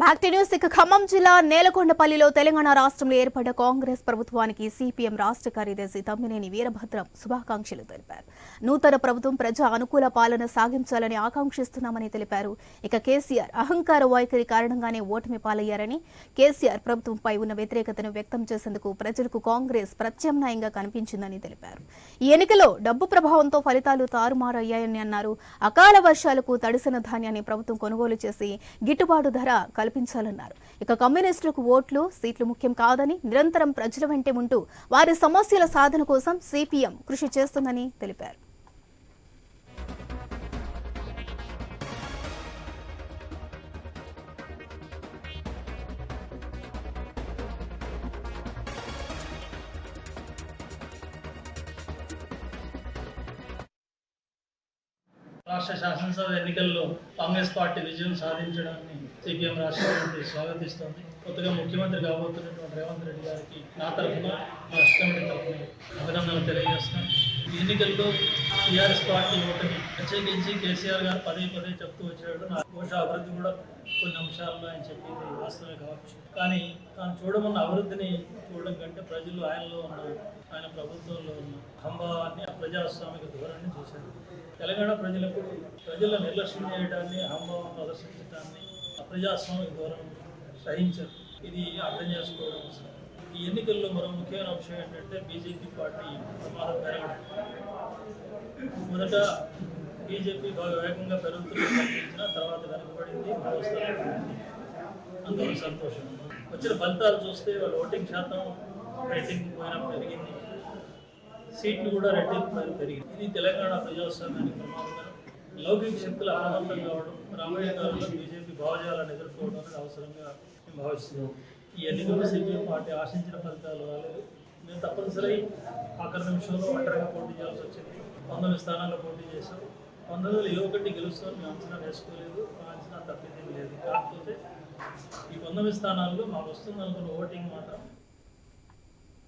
Back news ఇక ఖమ్మం జిల్లా నేలకొండపల్లిలో తెలంగాణ రాష్ట్రంలో ఏర్పడ్డ కాంగ్రెస్ ప్రభుత్వానికి సిపిఎం రాష్ట్ర కార్యదర్శి తమ్మినేని వీరభద్రం శుభాకాంక్షలు తెలిపారు. నూతన ప్రభుత్వం ప్రజా అనుకూల పాలన సాగించాలని ఆకాంక్షిస్తున్నామని తెలిపారు. ఇక కేసీఆర్ అహంకార వైఖరి కారణంగానే ఓటమి పాలయ్యారని కేసీఆర్ ప్రభుత్వంపై ఉన్న వ్యతిరేకతను వ్యక్తం చేసేందుకు ప్రజలకు కాంగ్రెస్ ప్రత్యామ్నాయంగా కనిపించిందని తెలిపారు. ఈ ఎన్నికలో డబ్బు ప్రభావంతో ఫలితాలు తారుమారయ్యాయని అన్నారు. అకాల వర్షాలకు తడిసిన ధాన్యాన్ని ప్రభుత్వం కొనుగోలు చేసి గిట్టుబాటు ధర కల్పించాలన్నారు. ఇక కమ్యూనిస్టులకు ఓట్లు సీట్లు ముఖ్యం కాదని నిరంతరం ప్రజల వెంటే ఉంటూ వారి సమస్యల సాధన కోసం సిపిఎం కృషి చేస్తుందని తెలిపారు. రాష్ట్ర శాసనసభ ఎన్నికల్లో కాంగ్రెస్ పార్టీ విజయం సాధించడాన్ని సిపిఎం రాష్ట్ర కమిటీ స్వాగతిస్తోంది. కొత్తగా ముఖ్యమంత్రి కాబోతున్నటువంటి రేవంత్ రెడ్డి గారికి నా తరఫున మా రాష్ట్ర కమిటీ తరఫున అభినందనలు తెలియజేస్తున్నాను. ఈ ఎన్నికల్లో టీఆర్ఎస్ పార్టీ ఓటమి ప్రత్యేకించి కేసీఆర్ గారు పదే పదే చెప్తూ వచ్చాడు. నా కోశ అభివృద్ధి కూడా కొన్ని అంశాల్లో ఆయన చెప్పింది వాస్తవమే కావచ్చు. కానీ తాను చూడమన్న అభివృద్ధిని చూడడం కంటే ప్రజలు ఆయనలో ఉన్న ఆయన ప్రభుత్వంలో ఉన్న హంభావాన్ని ఆ ప్రజాస్వామిక ధోరణిని చూశారు. తెలంగాణ ప్రజలకు ప్రజల నిర్లక్ష్యం చేయడాన్ని హంభావం ప్రదర్శించడాన్ని ఆ ప్రజాస్వామిక ధోరణి సహించారు. ఇది అర్థం చేసుకోవడం అవసరం. ఈ ఎన్నికల్లో మరో ముఖ్యమైన అంశం ఏంటంటే బీజేపీ పార్టీ ప్రమాదం పెరగడం. మొదట బీజేపీ బాగా వేగంగా పెరుగుతున్న తర్వాత వెనకబడింది అందరూ సంతోషం. వచ్చిన ఫలితాలు చూస్తే వాళ్ళ ఓటింగ్ శాతం రేటింగ్ పోయినా పెరిగింది. సీట్లు కూడా రెట్టింపు పైన పెరిగింది. ఇది తెలంగాణ ప్రజాస్వామ్యానికి ప్రమాదకరం. లౌకిక శక్తులు అప్రమత్తం కావడం రాబోయే కాలంలో బీజేపీ భావజాలను ఎదుర్కోవడం అనేది అవసరంగా మేము భావిస్తున్నాం ఈ ఎన్నికల్లో సిపిఎం పార్టీ ఆశించిన ఫలితాలు రాలేదు. మేము తప్పనిసరి ఆఖరి నిమిషంలో ఒంటరిగా పోటీ చేయాల్సి వచ్చింది. పంతొమ్మిది స్థానాల్లో పోటీ చేశాం. పంతొమ్మిదిలో ఏ ఒకటి గెలుస్తామని మేము అంచనా వేసుకోలేదు ఆ అంచనా తప్పిందేం లేదు. కాకపోతే ఈ పంతొమ్మిది స్థానాల్లో మాకు వస్తుంది అనుకున్న ఓటింగ్ మాత్రం